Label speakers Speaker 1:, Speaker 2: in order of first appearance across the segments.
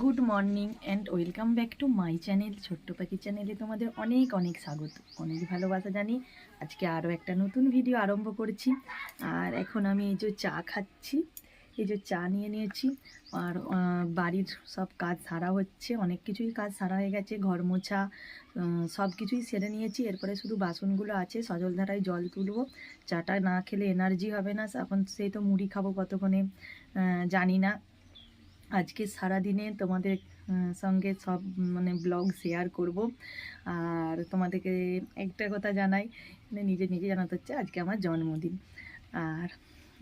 Speaker 1: Good morning and welcome back to my channel ছোট্ট পাখি চ্যানেলে তোমাদের অনেক অনেক স্বাগত। অনেক ভালোবাসা জানি। আজকে আরও একটা নতুন ভিডিও আরম্ভ করছি। আর এখন আমি এই যে চা খাচ্ছি, এই যে চা নিয়ে নিয়েছি। আর বাড়ির সব কাজ সারা হচ্ছে, অনেক কিছুই কাজ সারা হয়ে গেছে। ঘর মোছা সব কিছুই সেরে নিয়েছি। এরপরে শুধু বাসনগুলো আছে সজল ধারায় জল তুলবো। চাটা না খেলে এনার্জি হবে না, এখন সেই তো মুড়ি খাব কতক্ষণে জানি না। আজকে সারাদিনে তোমাদের সঙ্গে সব মানে ব্লগ শেয়ার করব। আর তোমাদেরকে একটা কথা জানাই মানে নিজে নিজে জানাতে হচ্ছে আজকে আমার জন্মদিন। আর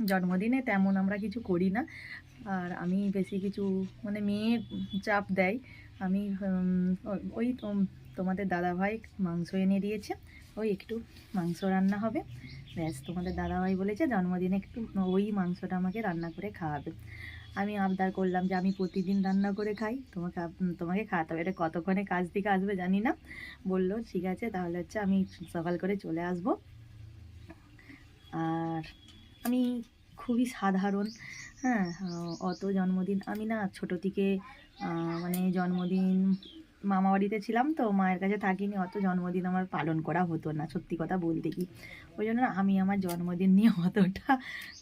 Speaker 1: জন্মদিনে তেমন আমরা কিছু করি না। আর আমি বেশি কিছু মানে মেয়ে চাপ দেয়। আমি ওই তোম- তোমাদের দাদাভাই মাংস এনে দিয়েছে। ওই একটু মাংস রান্না হবে। ব্যাস, তোমাদের দাদাভাই বলেছে জন্মদিনে একটু ওই মাংসটা আমাকে রান্না করে খাওয়াবে। আমি আবদার করলাম যে আমি প্রতিদিন রান্না করে খাই। তোমাকে তোমাকে খাওয়াতে হবে। এটা কতক্ষণে কাজ থেকে আসবে জানি না। বলল, ঠিক আছে, তাহলে হচ্ছে আমি সকাল করে চলে আসব। আর আমি খুবই সাধারণ হ্যাঁ অত জন্মদিন আমি না ছোট থেকে মানে জন্মদিন মামা বাড়িতে ছিলাম তো মায়ের কাছে থাকিনি, অত জন্মদিন আমার পালন করা হতো না, সত্যি কথা বলতে কি। ওই জন্য আমি আমার জন্মদিন নিয়ে অতটা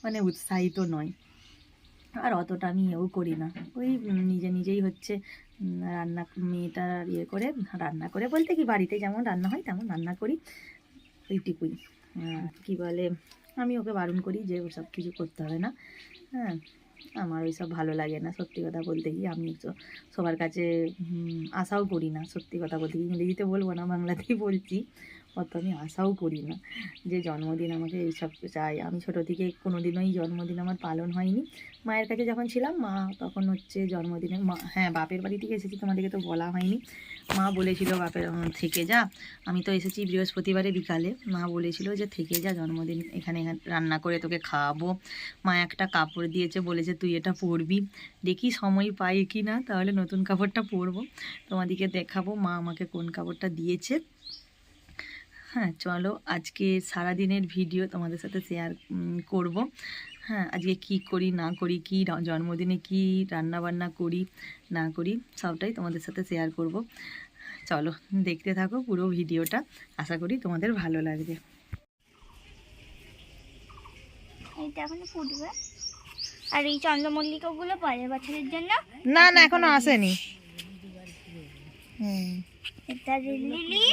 Speaker 1: মানে উৎসাহিত নয় আর অতটা আমি এও করি না। ওই নিজে নিজেই হচ্ছে রান্না মেয়েটা ইয়ে করে রান্না করে বলতে কি বাড়িতে যেমন রান্না হয় তেমন রান্না করি। ওইটুকুই আহ, কি বলে আমি ওকে বারণ করি যে ওসব কিছু করতে হবে না। হ্যাঁ আমার ওই সব ভালো লাগে না সত্যি কথা বলতে কি আমি সবার কাছে আশাও করি না সত্যি কথা বলতে কি ইংরেজিতে বলব না বাংলাতেই বলছি। অত আমি আশাও করি না যে জন্মদিন আমাকে এইসব চাই। আমি ছোটো থেকে কোনো দিনই জন্মদিন আমার পালন হয়নি। মায়ের কাছে যখন ছিলাম, মা তখন হচ্ছে জন্মদিনে, মা হ্যাঁ বাপের বাড়ি থেকে এসেছি তোমাদেরকে তো বলা হয়নি। মা বলেছিল বাপের থেকে যা। আমি তো এসেছি বৃহস্পতিবারে বিকালে। মা বলেছিল যে থেকে যা, জন্মদিন এখানে রান্না করে তোকে খাওয়াবো। মা একটা কাপড় দিয়েছে, বলেছে তুই এটা পরবি। দেখি সময় পাই কি না তাহলে নতুন কাপড়টা পরবো। তোমাদেরকে দেখাবো মা আমাকে কোন কাপড়টা দিয়েছে। হ্যাঁ চলো আজকে সারাদিনের ভিডিও তোমাদের সাথে শেয়ার করব। হ্যাঁ আজকে কি করি না করি কি জন্মদিনে কি রান্না বান্না করি না করি সবটাই তোমাদের সাথে শেয়ার করব। চলো দেখতে থাকো পুরো ভিডিওটা আশা করি তোমাদের ভালো লাগবে।
Speaker 2: এইটা এখন ফুটবে। আর এই চন্দ্রমল্লিকাগুলো পরের বছরের জন্য
Speaker 1: না না এখনও আসেনি। হুম
Speaker 2: এটা লিলি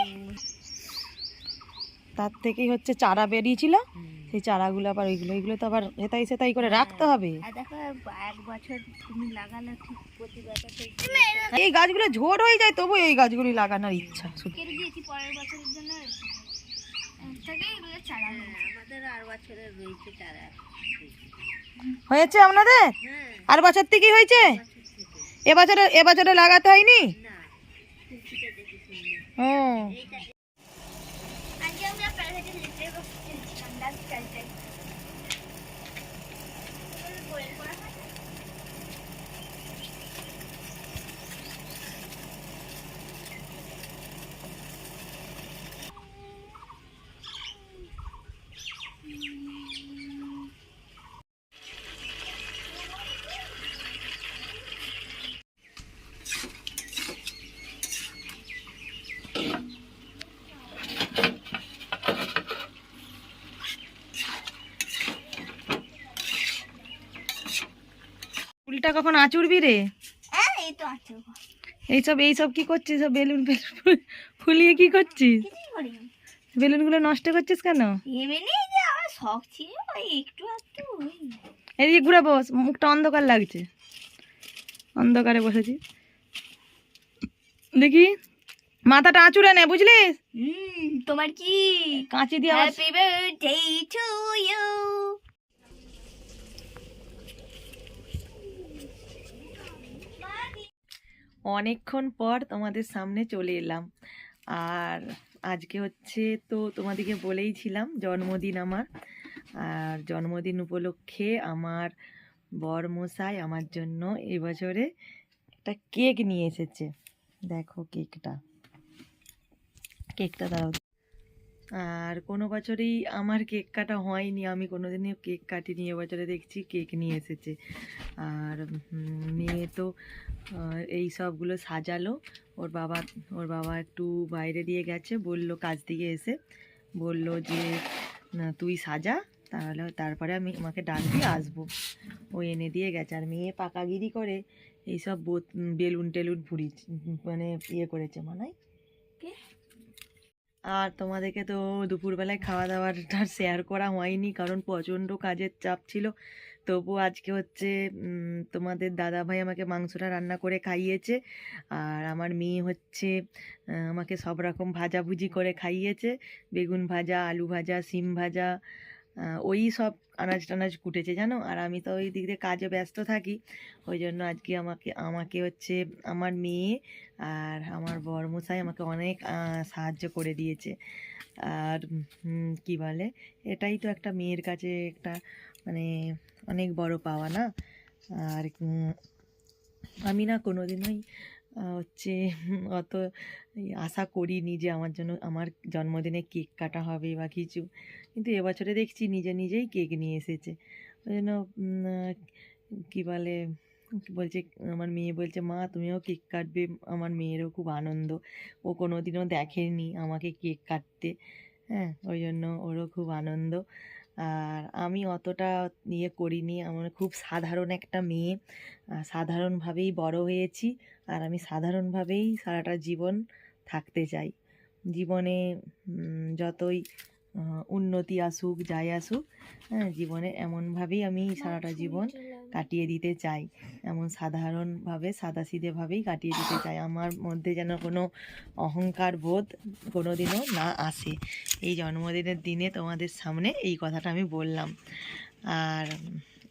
Speaker 1: তার থেকেই হচ্ছে চারা বেরিয়েছিল। সেই চারাগুলো আবার ওইগুলো ওইগুলো তো আবার এটাই সেটাই করে রাখতে হবে।
Speaker 2: আর দেখো এক বছর তুমি লাগালে ঠিক প্রতি বছর
Speaker 1: এই গাছগুলো ঝোড় হয়ে যায় তবু এই গাছগুলি লাগানোর ইচ্ছা শুধু
Speaker 2: কেটে দিয়েছি পরের বছরের জন্য। এর থেকে এগুলো চারা আমাদের আর বছরের রয়েছে চারা
Speaker 1: হয়েছে আপনাদের? আর বছর থেকেই হয়েছে? এবছরে এবছরে লাগাতে হয়নি? ও।
Speaker 2: çok geç. Benden gelecek. Bunu.
Speaker 1: ফুলটা কখন আঁচুড়বি রে?
Speaker 2: হ্যাঁ এই তো আছে
Speaker 1: এইসব এইসব কি করছিস? সব বেলুন বেলুন ফুলিয়ে কি করছিস? বেলুনগুলো নষ্ট করছিস কেন? এদিকে ঘুরে বস মুখটা অন্ধকার লাগছে। অন্ধকারে বসেছি। দেখি মাথাটা আঁচুড়ে নে বুঝলি
Speaker 2: তোমার কি?
Speaker 1: কাঁচি দিয়ে আবার
Speaker 2: হ্যাপি বার্থডে টু ইউ
Speaker 1: অনেকক্ষণ পর তোমাদের সামনে চলে এলাম। আর আজকে হচ্ছে তো তোমাদেরকে বলেইছিলাম জন্মদিন আমার। আর জন্মদিন উপলক্ষে আমার বর মশাই আমার জন্য এবছরে একটা কেক নিয়ে এসেছে। দেখো কেকটা। কেকটা দাও। আর কোনো বছরই আমার কেক কাটা হয়নি। আমি কোনো দিনই কেক কাটিনি এবছরে দেখছি কেক নিয়ে এসেছে। আর মেয়ে তো এই সবগুলো সাজালো। ওর বাবা ওর বাবা একটু বাইরে দিয়ে গেছে, বলল কাজ থেকে এসে। বলল যে তুই সাজা, তাহলে তারপরে আমি আমাকে ডাক দিয়ে আসব। ও এনে দিয়ে গেছে। আর মেয়ে পাকাগিরি করে এইসব বেলুন টেলুন ফুরি মানে ইয়ে করেছে মনে হয়।
Speaker 2: কে?
Speaker 1: আর তোমাদেরকে তো দুপুরবেলায় খাওয়া দাওয়াটা শেয়ার করা হয়নি, কারণ প্রচণ্ড কাজের চাপ ছিল। তবু আজকে হচ্ছে তোমাদের দাদা ভাই আমাকে মাংসটা রান্না করে খাইয়েছে, আর আমার মেয়ে হচ্ছে আমাকে সব রকম ভাজাভুজি করে খাইয়েছে। বেগুন ভাজা, আলু ভাজা সিম ভাজা ওই সব আনাজ টানাজ কুটেছে, জানো? আর আমি তো ওই দিক দিয়ে কাজে ব্যস্ত থাকি। ওই জন্য আজকে আমাকে আমাকে হচ্ছে আমার মেয়ে আর আমার বরমশাই আমাকে অনেক সাহায্য করে দিয়েছে। আর কি বলে? এটাই তো একটা মেয়ের কাছে একটা মানে অনেক বড় পাওয়া, না? আর আমি না কোনোদিনই হচ্ছে অত আশা করিনি যে আমার জন্য, আমার জন্মদিনে কেক কাটা হবে বা কিছু। কিন্তু এবছরে দেখছি নিজে নিজেই কেক নিয়ে এসেছে। ওই জন্য কী বলে, বলছে, আমার মেয়ে বলছে, মা, তুমিও কেক কাটবে। আমার মেয়েরও খুব আনন্দ। ও কোনো দিনও দেখেনি আমাকে কেক কাটতে। হ্যাঁ ওই জন্য ওরও খুব আনন্দ। আর আমি অতটা ইয়ে করিনি। আমার খুব সাধারণ একটা মেয়ে। সাধারণভাবেই বড় হয়েছি। আর আমি সাধারণভাবেই সারাটা জীবন থাকতে চাই। জীবনে যতই উন্নতি আসুক যাই আসুক হ্যাঁ জীবনে এমনভাবেই আমি সারাটা জীবন কাটিয়ে দিতে চাই। এমন সাধারণভাবে সাদাসিধেভাবেই কাটিয়ে দিতে চাই। আমার মধ্যে যেন কোনো অহংকার বোধ কোনো দিনও না আসে। এই জন্মদিনের দিনে তোমাদের সামনে এই কথাটা আমি বললাম। আর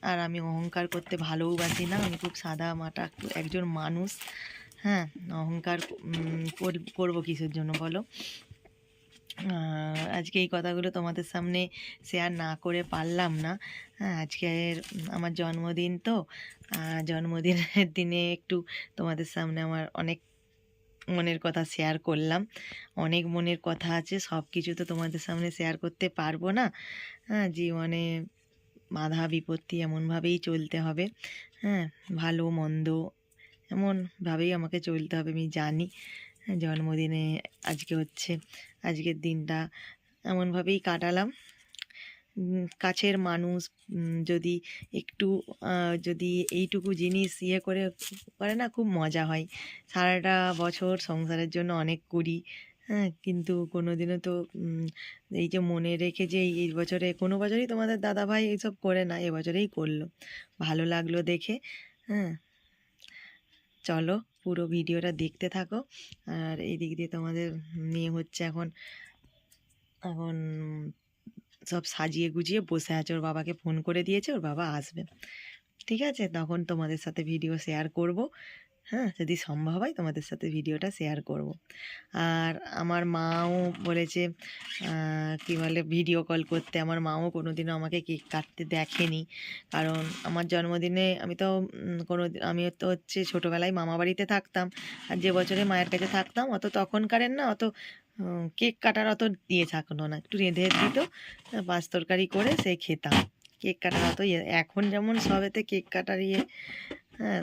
Speaker 1: আর আমি অহংকার করতে ভালোবাসি না, আমি খুব সাদা মাটা, একজন মানুষ। হ্যাঁ অহংকার করব কিসের জন্য বলো? আজকে এই কথাগুলো তোমাদের সামনে শেয়ার না করে পারলাম না। হ্যাঁ আজকের, আমার জন্মদিন তো জন্মদিনের দিনে একটু তোমাদের সামনে আমার অনেক মনের কথা শেয়ার করলাম। অনেক মনের কথা আছে সব কিছু তো তোমাদের সামনে শেয়ার করতে পারব না। হ্যাঁ জীবনে বাধা বিপত্তি এমনভাবেই চলতে হবে। হ্যাঁ ভালো মন্দ এমনভাবেই আমাকে চলতে হবে আমি জানি। হ্যাঁ, জন্মদিনে আজকে হচ্ছে আজকের দিনটা এমনভাবেই কাটালাম। কাছের মানুষ যদি একটু যদি এইটুকু জিনিস ইয়ে করে করে না খুব মজা হয়। সারাটা বছর সংসারের জন্য অনেক করি। হ্যাঁ কিন্তু কোনো দিনও তো এই যে মনে রেখে যে এই এই বছরে, কোনো বছরই তোমাদের দাদাভাই এইসব করে না, এবছরেই করল। ভালো লাগল দেখে হ্যাঁ। চলো পুরো ভিডিওটা দেখতে থাকো। আর এই দিক দিয়ে তোমাদের মেয়ে হচ্ছে এখন এখন সব সাজিয়ে গুজিয়ে বসে আছে। ওর বাবাকে ফোন করে দিয়েছে, ওর বাবা আসবে। ঠিক আছে, তখন তোমাদের সাথে ভিডিও শেয়ার করব। হ্যাঁ যদি সম্ভব হয় তোমাদের সাথে ভিডিওটা শেয়ার করব। আর আমার মাও বলেছে কি বলে ভিডিও কল করতে। আমার মাও কোনোদিনও আমাকে কেক কাটতে দেখেনি। কারণ আমার জন্মদিনে আমি তো কোনো আমি তো হচ্ছে ছোটোবেলায় মামা বাড়িতে থাকতাম। আর যে বছরে মায়ের কাছে থাকতাম, অত তখনকারের না, অত কেক কাটার অত দিয়ে থাকল না। একটু রেঁধে দিত পাঁচ তরকারি করে সে খেতাম। কেক কাটার অত ইয়ে এখন যেমন সবেতে কেক কাটার ইয়ে হ্যাঁ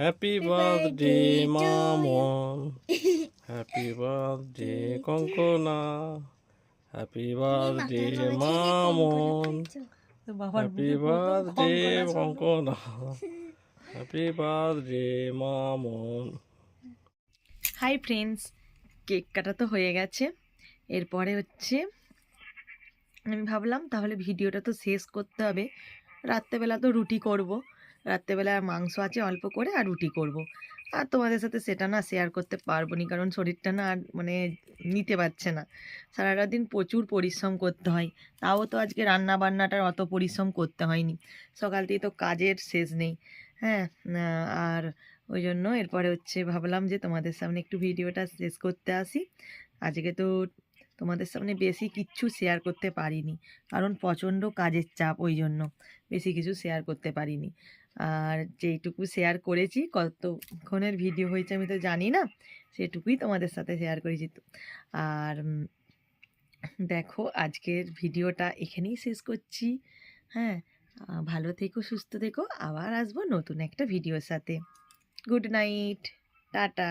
Speaker 2: Happy birthday,
Speaker 3: Mamon. Happy birthday, Konkona. Happy birthday, Mamon.
Speaker 1: তো বাবার
Speaker 3: Happy birthday,
Speaker 1: Kankana.
Speaker 3: Happy birthday, Mamon.
Speaker 1: Hi friends cake কাটা তো হয়ে গেছে এরপরে হচ্ছে আমি ভাবলাম তাহলে ভিডিওটা তো শেষ করতে হবে রাত্রেবেলা তো রুটি করব রাত্রেবেলা মাংস আছে অল্প করে আর রুটি করব। আর তোমাদের সাথে সেটা না শেয়ার করতে পারব না কারণ শরীরটা না আর মানে নিতে পারছে না। সারাটা দিন প্রচুর পরিশ্রম করতে হয়। তাও তো আজকে রান্না বান্নাটার অত পরিশ্রম করতে হয়নি। সকাল থেকে তো কাজের শেষ নেই। হ্যাঁ আর ওই জন্য এরপরে হচ্ছে ভাবলাম যে তোমাদের সামনে একটু ভিডিওটা শেষ করতে আসি। আজকে তো তোমাদের সামনে বেশি কিচ্ছু শেয়ার করতে পারিনি। কারণ প্রচণ্ড কাজের চাপ ওই জন্য। বেশি কিছু শেয়ার করতে পারিনি। আর যেইটুকু শেয়ার করেছি, কতক্ষণের ভিডিও হয়েছে আমি তো জানি না, সেটুকুই তোমাদের সাথে শেয়ার করেছি তো। আর দেখো আজকের ভিডিওটা এখানেই শেষ করছি হ্যাঁ? ভালো থেকো, সুস্থ থেকো, আবার আসব নতুন একটা ভিডিওর সাথে। Good night tata.